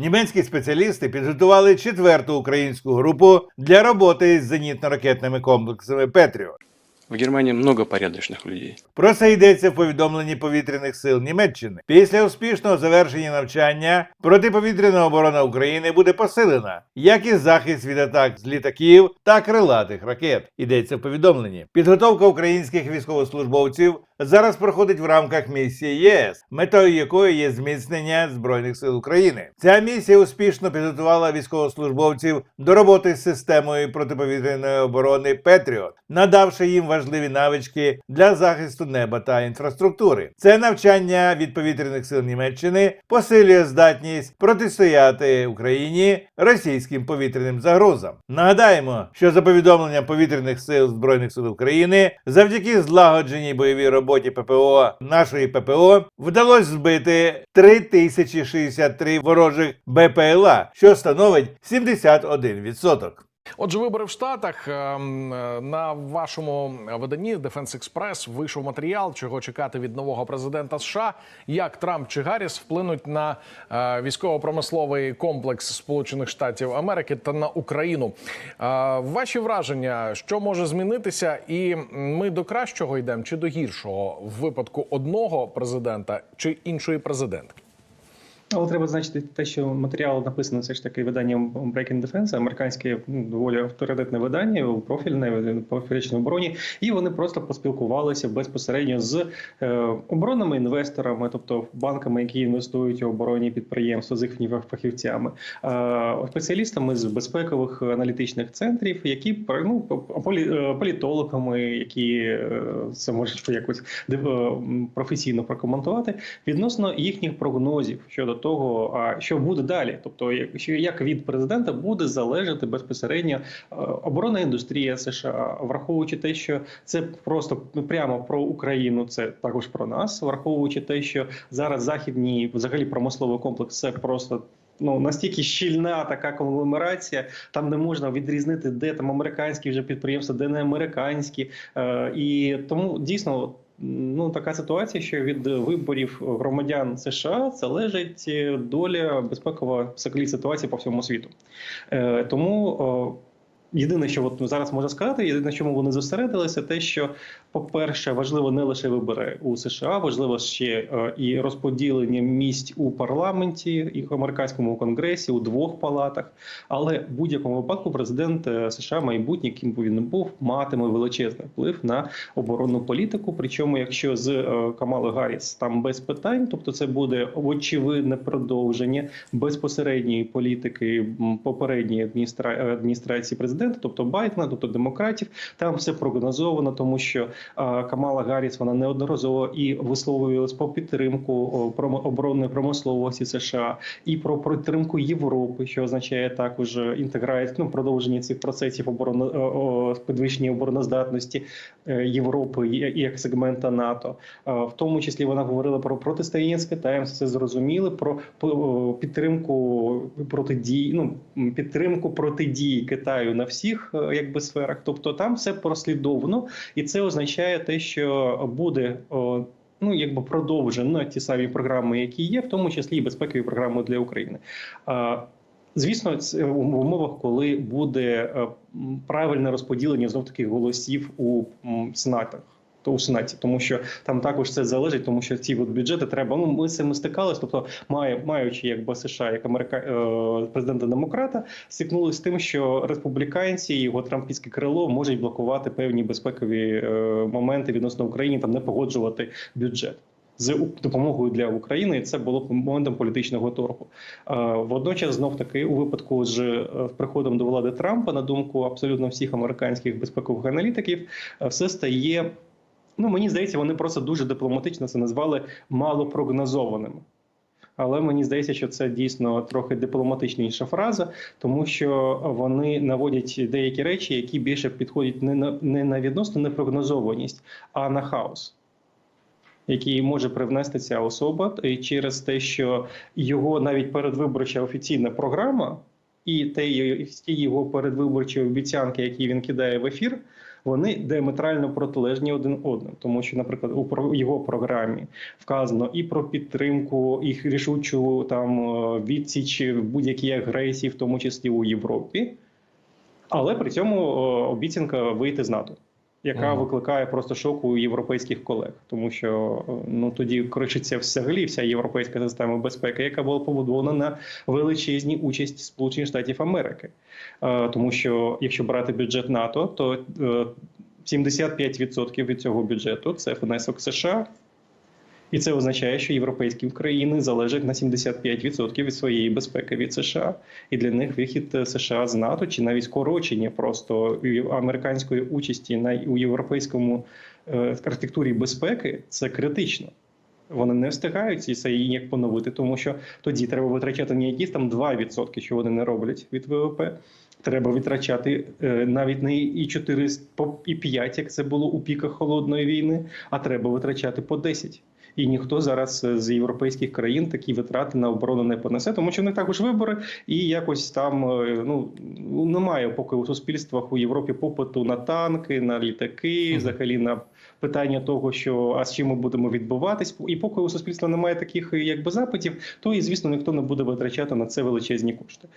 Німецькі спеціалісти підготували четверту українську групу для роботи з зенітно-ракетними комплексами Петріот. В Германии много порядочных людей. Про це йдеться в повідомленні повітряних сил Німеччини. Після успішного завершення навчання протиповітряна оборона України буде посилена, як і захист від атак з літаків та крилатих ракет. Йдеться в повідомленні. Підготовка українських військовослужбовців зараз проходить в рамках місії ЄС, метою якої є зміцнення збройних сил України. Ця місія успішно підготувала військовослужбовців до роботи з системою протиповітряної оборони Петріот, надавши їм важливі навички для захисту неба та інфраструктури. Це навчання від повітряних сил Німеччини посилює здатність протистояти Україні російським повітряним загрозам. Нагадаємо, що за повідомленням повітряних сил збройних сил України, завдяки злагодженій бойовій роботі ППО нашої ППО вдалося збити 3063 ворожих БПЛА, що становить 71%. Отже, вибори в Штатах ем, е, на вашому виданні Defense Express вийшов матеріал, чого чекати від нового президента США, як Трамп чи Гарріс вплинуть на е, військово-промисловий комплекс Сполучених Штатів Америки та на Україну. Е, Ваші враження, що може змінитися, і ми до кращого йдемо чи до гіршого в випадку одного президента чи іншої президентки? Але треба зазначити те, що матеріал написаний все ж таки виданням Breaking Defense, американське ну, доволі авторитетне видання, профільне по обороні, і вони просто поспілкувалися безпосередньо з е, оборонними інвесторами, тобто банками, які інвестують у оборонні підприємства, з їхніми фахівцями, е, спеціалістами з безпекових аналітичних центрів, які ну, е, політологами, які це може якось професійно прокоментувати відносно їхніх прогнозів щодо того, а що буде далі, тобто якщо як від президента буде залежати безпосередньо е, оборонна індустрія США, враховуючи те, що це просто прямо про Україну, це також про нас, враховуючи те, що зараз західній взагалі промисловий комплекс це просто. Ну настільки щільна така конгломерація, там не можна відрізнити, де там американські вже підприємства, де не американські, е, і тому дійсно ну така ситуація, що від виборів громадян США залежить е, доля безпекова ситуації по всьому світу. Е, тому о, єдине, що от зараз можна сказати, єдине, чому вони зосередилися, те, що, по-перше, важливо не лише вибори у США, важливо ще е, і розподілення місць у парламенті і в американському конгресі у двох палатах. Але в будь-якому випадку президент е, США майбутній, ким би він був, матиме величезний вплив на оборонну політику. Причому, якщо з е, Камали Гарріс там без питань, тобто це буде очевидне продовження безпосередньої політики попередньої адміністра... адміністрації президента, тобто Байдена, тобто демократів, там все прогнозовано, тому що е, Камала Гарріс вона неодноразово і висловлювалась по підтримку оборонної промисловості США і про підтримку Європи, що означає також інтеграцію, ну, продовження цих процесів оборони о, о, підвищення обороноздатності е, Європи як сегмента НАТО. Е, В тому числі вона говорила про протистояння з Китаєм, це зрозуміли, про підтримку протидії, ну підтримку протидії Китаю на всіх е, якби сферах. Тобто там все прослідовано, і це означає те, що буде. Ну, якби продовжено ті самі програми, які є, в тому числі і безпекові програми для України. Звісно, це в умовах, коли буде е, правильне розподілення знов таки голосів у сенатах. То у сенаті, тому що там також це залежить, тому що ці от бюджети треба. Ну ми з цим стикались. Тобто, має маючи якби США як Америка е, президента демократа, стикнулися з тим, що республіканці його трампійське крило можуть блокувати певні безпекові е, моменти відносно України, там не погоджувати бюджет. З допомогою для України і це було моментом політичного торгу. Е, Водночас, знов таки, у випадку з е, приходом до влади Трампа, на думку абсолютно всіх американських безпекових аналітиків, е, все стає. Ну мені здається, вони просто дуже дипломатично це назвали малопрогнозованими. Але мені здається, що це дійсно трохи дипломатичніша фраза, тому що вони наводять деякі речі, які більше підходять не на не на відносно непрогнозованість, а на хаос який може привнести ця особа і через те, що його навіть передвиборча офіційна програма і ті його передвиборчі обіцянки, які він кидає в ефір, вони диаметрально протилежні один одним, Тому що, наприклад, у його програмі вказано і про підтримку, і рішучу там е, відсіч будь-якій агресії, в тому числі у Європі, але при цьому е, обіцянка вийти з НАТО. Яка викликає просто шок у європейських колег, тому що е, ну тоді кричиться взагалі вся європейська система безпеки, яка була побудована на величезній участі Сполучених Штатів Америки. Е, Тому що якщо брати бюджет НАТО, то е, 75% від цього бюджету це внесок США. І це означає, що європейські країни залежать на 75% від своєї безпеки від США, і для них вихід е, США з НАТО чи навіть скорочення просто американської участі на у європейському е, архітектурі безпеки це критично. Вони не встигають ці це ніяк поновити, тому що тоді треба витрачати не якісь там 2%, що вони не роблять від ВВП. Треба витрачати е, навіть не і 4, по- і 5, як це було у піках холодної війни, а треба витрачати по 10. І ніхто зараз е, з європейських країн такі витрати на оборону не понесе, тому що в них також вибори, і якось там е, ну немає поки у суспільствах у Європі попиту на танки, на літаки, взагалі на питання того, що а з чим ми будемо відбуватись, і поки у суспільства немає таких е, якби запитів, то і звісно ніхто не буде витрачати на це величезні кошти.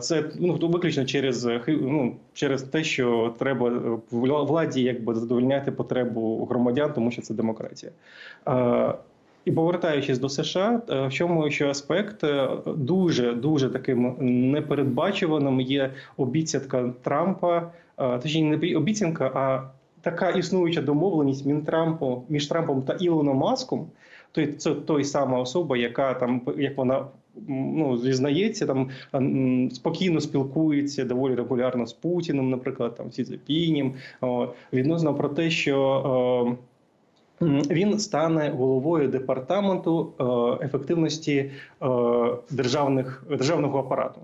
Це ну виключно через ну, через те, що треба владі якби задовольняти потребу громадян, тому що це демократія. І повертаючись до США, е, в чому ще аспект е, дуже дуже таким непередбачуваним є обіцянка Трампа, е, точніше не обіцянка, а така існуюча домовленість між Трампом, між Трампом та Ілоном Маском. То це той сама особа, яка там як вона ну зізнається, там спокійно спілкується доволі регулярно з Путіним, наприклад, там Сі Цзепінем, о, відносно про те, що. Він стане головою департаменту е, ефективності е, державних державного апарату.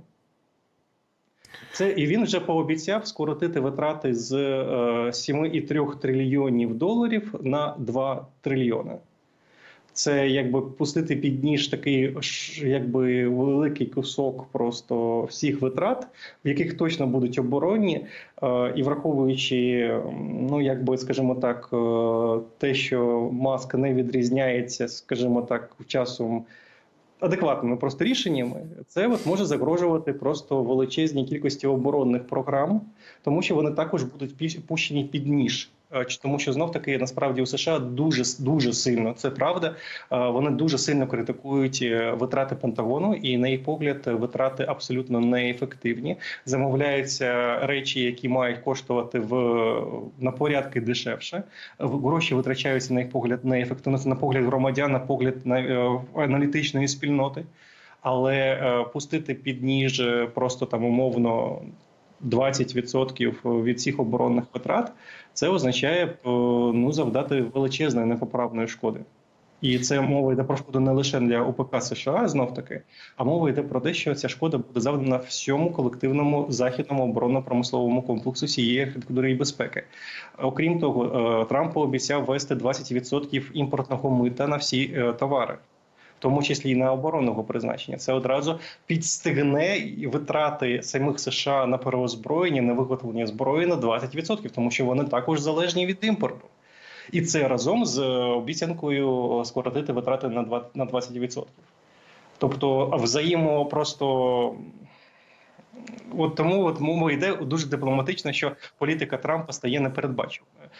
Це і він вже пообіцяв скоротити витрати з е, 7,3 трильйонів доларів на 2 трильйони. Це якби пустити під ніж такий якби великий кусок просто всіх витрат, в яких точно будуть оборонні, Е, і враховуючи, ну якби скажімо так, е, те, що маска не відрізняється, скажімо так, часом адекватними просто рішеннями, це от може загрожувати просто величезній кількості оборонних програм, тому що вони також будуть пущені під ніж. Е, Тому що знов таки насправді у США дуже дуже сильно це правда. е, Вони дуже сильно критикують е, витрати Пентагону, і на їх погляд, витрати абсолютно неефективні. Замовляються речі, які мають коштувати в на порядки дешевше. Гроші витрачаються на їх погляд неефективно. На погляд громадян, на погляд на аналітичної спільноти. Але пустити під ніж просто там умовно 20% від всіх оборонних витрат, це означає е, ну завдати величезної непоправної шкоди. І це мова йде про шкоду не лише для ОПК США, знов таки, а мова йде про те, що ця шкода буде завдана всьому колективному західному оборонно-промисловому комплексу цієї архітектури і безпеки. Окрім того, е, Трамп пообіцяв ввести 20% імпортного мита на всі е, товари. Тому числі і на оборонного призначення, це одразу підстигне витрати самих США на переозброєння, на виготовлення зброї на 20%, тому що вони також залежні від імпорту. І це разом з е, обіцянкою скоротити витрати на 20%. на 20%. Тобто взаємо просто. От тому от мова йде дуже дипломатично, що політика Трампа стає непередбачуваною.